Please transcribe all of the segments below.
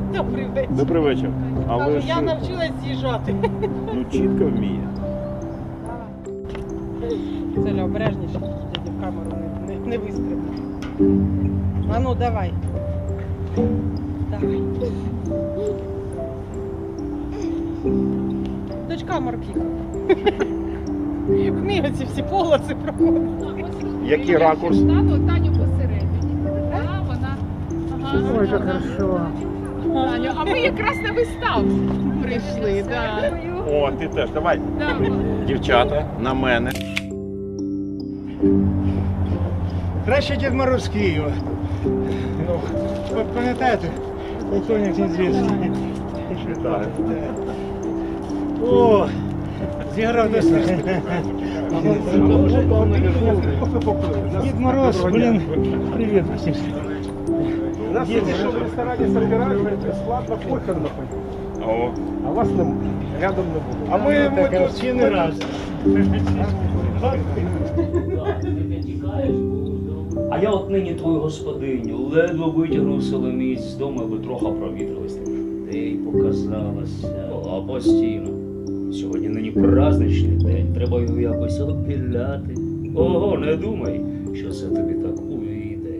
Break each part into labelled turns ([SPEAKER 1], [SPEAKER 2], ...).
[SPEAKER 1] Добрий вечір.
[SPEAKER 2] Добрий вечір. А
[SPEAKER 1] Кажу,
[SPEAKER 2] ви
[SPEAKER 1] я
[SPEAKER 2] що?
[SPEAKER 1] навчилась з'їжджати.
[SPEAKER 2] Ну чітко вміє.
[SPEAKER 1] Це обережніше, тоді в камеру не, не, не вистрибне. А ну давай. Давай. Дочка морпіха. Вміє ці всі полоси проходить.
[SPEAKER 2] Який ракурс?
[SPEAKER 3] Таню посередині. Вона. Ага.
[SPEAKER 1] Ой, як хорошо.
[SPEAKER 3] Таню, а ми якраз на виставу прийшли. Да.
[SPEAKER 2] О, ти теж. Давай.
[SPEAKER 3] Да.
[SPEAKER 2] Дівчата, на мене.
[SPEAKER 4] Краще Дід Мороз Києва. Ну, ви пам'ятаєте? Полковник неізвісний.
[SPEAKER 2] Вітаю.
[SPEAKER 4] О, зіграв досить. Дід Мороз, блін, привіт всім.
[SPEAKER 5] Нас
[SPEAKER 4] Дід,
[SPEAKER 5] еще в ресторане собирают бесплатно похороны.
[SPEAKER 2] О,
[SPEAKER 5] А вас там рядом не буде.
[SPEAKER 4] А ми, ми тут ще не раз.
[SPEAKER 6] А я от нині твою господиню ледве витягнув соломіць з дому, аби трохи провітрилась. Ти й показалася, а постійно. Сьогодні нині праздничний день, треба його якось обіляти. Ого, не думай, що це тобі так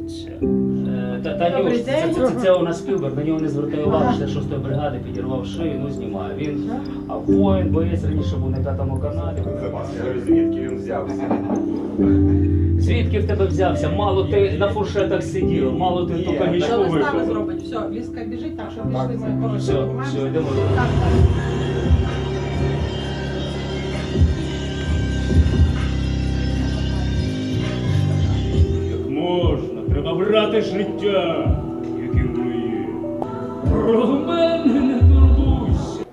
[SPEAKER 6] увійдеться. Е, Та, та
[SPEAKER 1] Добрий
[SPEAKER 6] це,
[SPEAKER 1] день.
[SPEAKER 6] це, це, це у нас Спілберг, на нього не звертає уваги, що 6 бригади підірвав шию, ну знімає. Він, а воїн, боєць раніше був на п'ятому каналі.
[SPEAKER 2] звідки він взявся?
[SPEAKER 6] Звідки в тебе взявся? Мало ти на фуршетах сидів, мало ти ту
[SPEAKER 1] Що вистави
[SPEAKER 6] випив.
[SPEAKER 1] зробить? Все, ліска біжить, так що пішли мої хороші.
[SPEAKER 6] Все, все, йдемо.
[SPEAKER 1] Так, так.
[SPEAKER 6] Брати життя, яким моє. Про мене не турбуйся.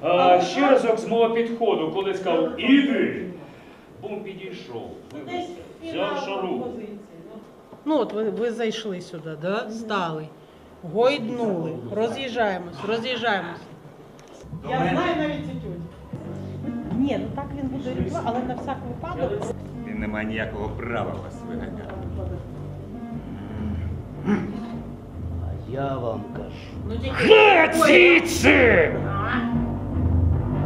[SPEAKER 6] А ще разок з мого підходу, коли сказав іди, бум підійшов, взяв шару.
[SPEAKER 1] Ну от ви, ви зайшли сюди, да? стали, гойднули, роз'їжджаємось, роз'їжджаємось. Я знаю навіть ці тюль. Ні, ну так він буде рідва, але на всяк випадок.
[SPEAKER 2] Він не має ніякого права вас виганяти.
[SPEAKER 6] А я вам кажу.
[SPEAKER 1] Геть звідси!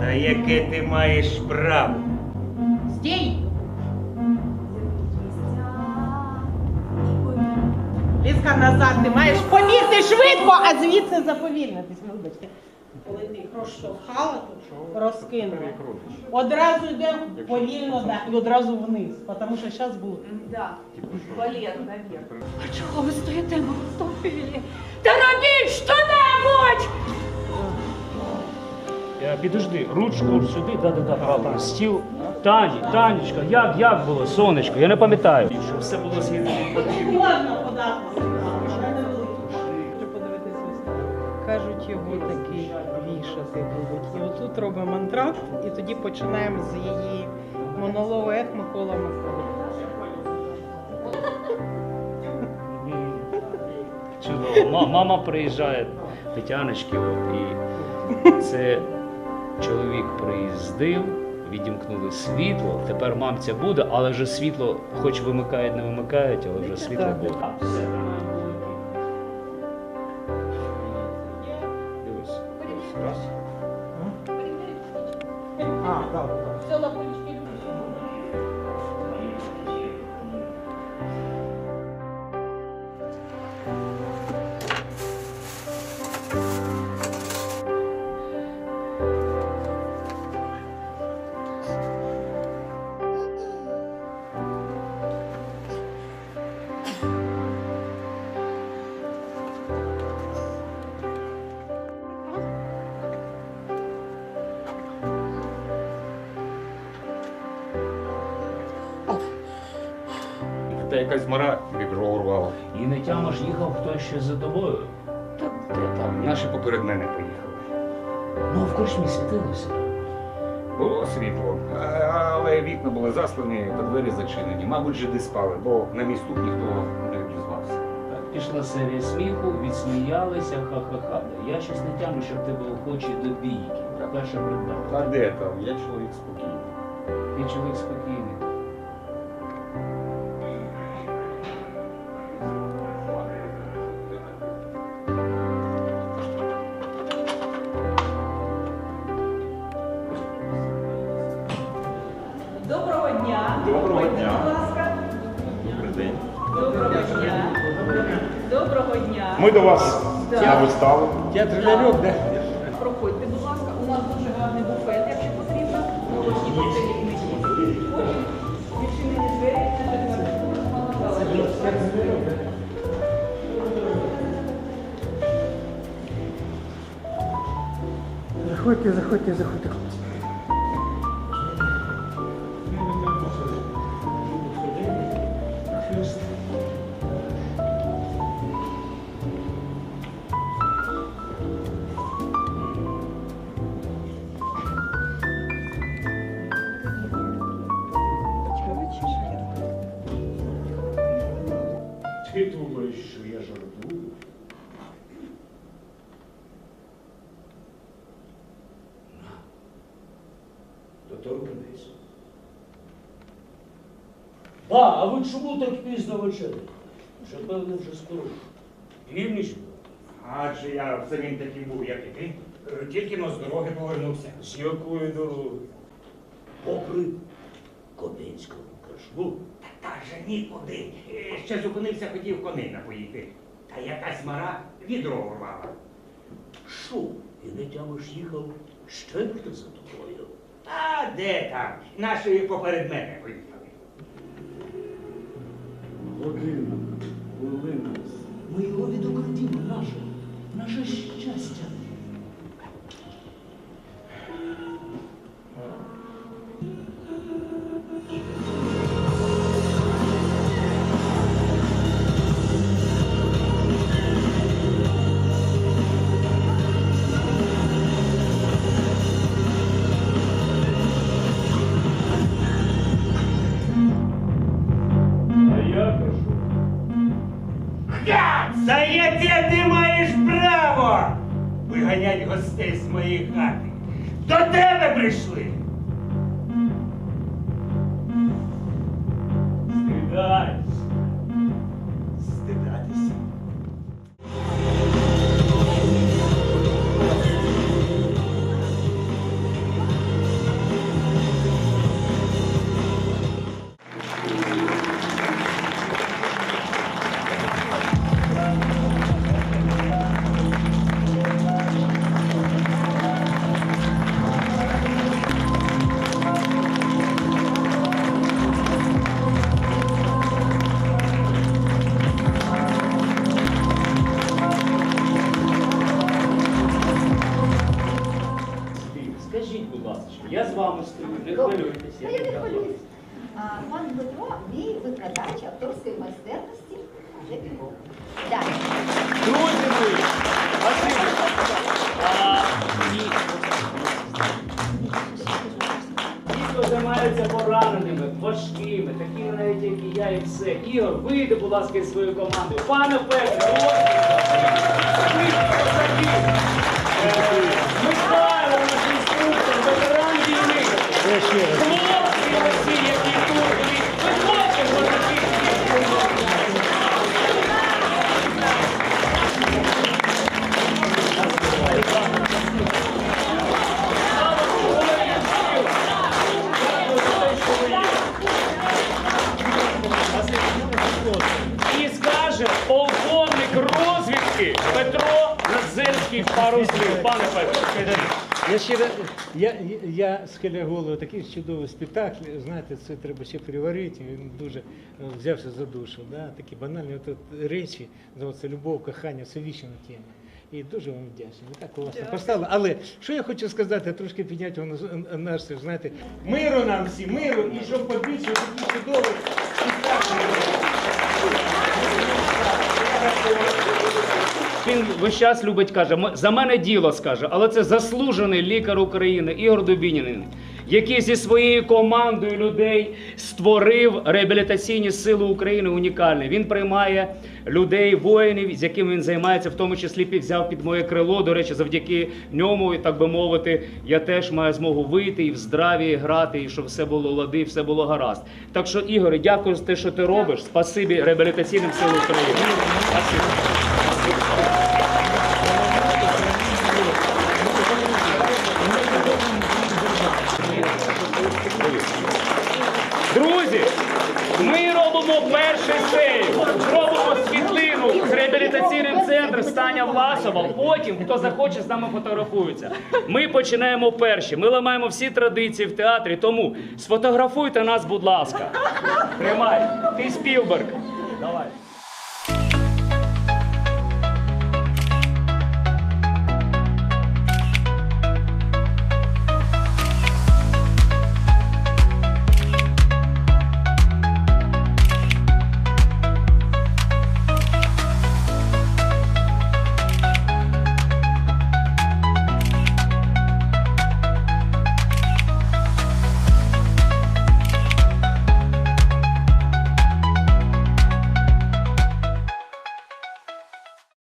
[SPEAKER 2] Та яке ти маєш право?
[SPEAKER 1] стій! Ліска назад, ти маєш побігти швидко, а звідси заповільнитись. Вибачте. Коли ти їх розштовхала, тут розкинула. Одразу йдемо повільно да, і одразу вниз, тому що зараз буде.
[SPEAKER 3] Да. Балет наверх.
[SPEAKER 7] А чого ви стоїте мовтові? Та робіть що-небудь!
[SPEAKER 6] Я, підожди, ручку сюди, да-да-да, правда. Стіл. Тані, Танечка, як, як було, сонечко, я не пам'ятаю. Щоб все було згідно.
[SPEAKER 1] Можна податися. Кажуть, його таки вішати будуть. І отут робимо антракт, і тоді починаємо з її монологу Ех Микола Микола.
[SPEAKER 6] Чудово. Мама приїжджає Тетяночки, от, і це чоловік приїздив, відімкнули світло. Тепер мамця буде, але вже світло, хоч вимикають, не вимикають, але вже світло буде.
[SPEAKER 2] Якась мара відро урвала.
[SPEAKER 6] І не тямаш їхав хтось ще за тобою.
[SPEAKER 2] Та там наші поперед мене поїхали.
[SPEAKER 6] Ну, в корчмі світилося.
[SPEAKER 2] Було світло, а- але вікна були заслані, та двері зачинені. Мабуть, жиди спали, бо на мій стук ніхто не дізвався.
[SPEAKER 6] Так, пішла серія сміху, відсміялися, ха-ха-ха. Я щось не тямлю, що в тебе охочі до бійки. Перша
[SPEAKER 2] А
[SPEAKER 6] придбала.
[SPEAKER 2] де там? Я чоловік спокійний.
[SPEAKER 6] Ти чоловік спокійний.
[SPEAKER 5] Ми до вас
[SPEAKER 7] Да.
[SPEAKER 5] на виставу.
[SPEAKER 4] Театр ляльок, да?
[SPEAKER 7] Проходьте, будь ласка. У нас дуже гарний буфет, якщо потрібно. Молочні коктейлі і мені. Потім відчинені двері.
[SPEAKER 4] Заходьте, заходьте, заходьте,
[SPEAKER 6] Доторкнись. Ба, а ви чому так пізно вечеряли? Вже певно вже скоро. Північ була.
[SPEAKER 2] Адже я він такий був, як і ти. Тільки но з дороги повернувся.
[SPEAKER 6] З якої дороги? Попри Кобинського кажу.
[SPEAKER 2] Та же нікуди. Е, Ще зупинився, хотів коней напоїти. Та якась мара відро урвала.
[SPEAKER 6] Що? І не тямиш їхав ще за тобою?
[SPEAKER 2] А де там? Наші поперед мене поїхали.
[SPEAKER 6] Година, хвилина. Ми його відокрадімо, наше, наше щастя.
[SPEAKER 2] Виганять гостей з моєї хати? До тебе прийшли.
[SPEAKER 8] Дмитро, мій викладач авторської майстерності.
[SPEAKER 6] Друзі мої, ні. Ті, хто займаються пораненими, важкими, такими навіть, як і я, і все. Ігор, вийди, будь ласка, із своєю командою. Пане Петре, ось Надзельський пару слів. Пане Петро.
[SPEAKER 4] Я ще раз, я, я схиляю голову, такий чудовий спектакль, знаєте, це треба ще переварити, він дуже е, взявся за душу, да? такі банальні от, от речі, ну, це любов, кохання, це вічна тема. І дуже вам вдячний. Ви так класно поставили. Але що я хочу сказати, трошки підняти вам наш, знаєте, миру нам всім, миру, і щоб побільше такі чудові спектаклі.
[SPEAKER 6] Він весь час любить, каже, за мене діло скаже, але це заслужений лікар України Ігор Дубінін, який зі своєю командою людей створив реабілітаційні сили України унікальні. Він приймає людей, воїнів, з якими він займається, в тому числі взяв під моє крило. До речі, завдяки ньому, і так би мовити, я теж маю змогу вийти і в здраві грати, і щоб все було лади, все було гаразд. Так що, Ігоре, дякую за те, що ти робиш. Спасибі реабілітаційним силам України. Спасибі. Друзі, ми робимо перший сейф. Робимо світлину з реабілітаційним центром Станя Власова. Потім, хто захоче, з нами фотографується. Ми починаємо перші. Ми ламаємо всі традиції в театрі. Тому сфотографуйте нас, будь ласка. Тримай. Ти Спілберг. Давай.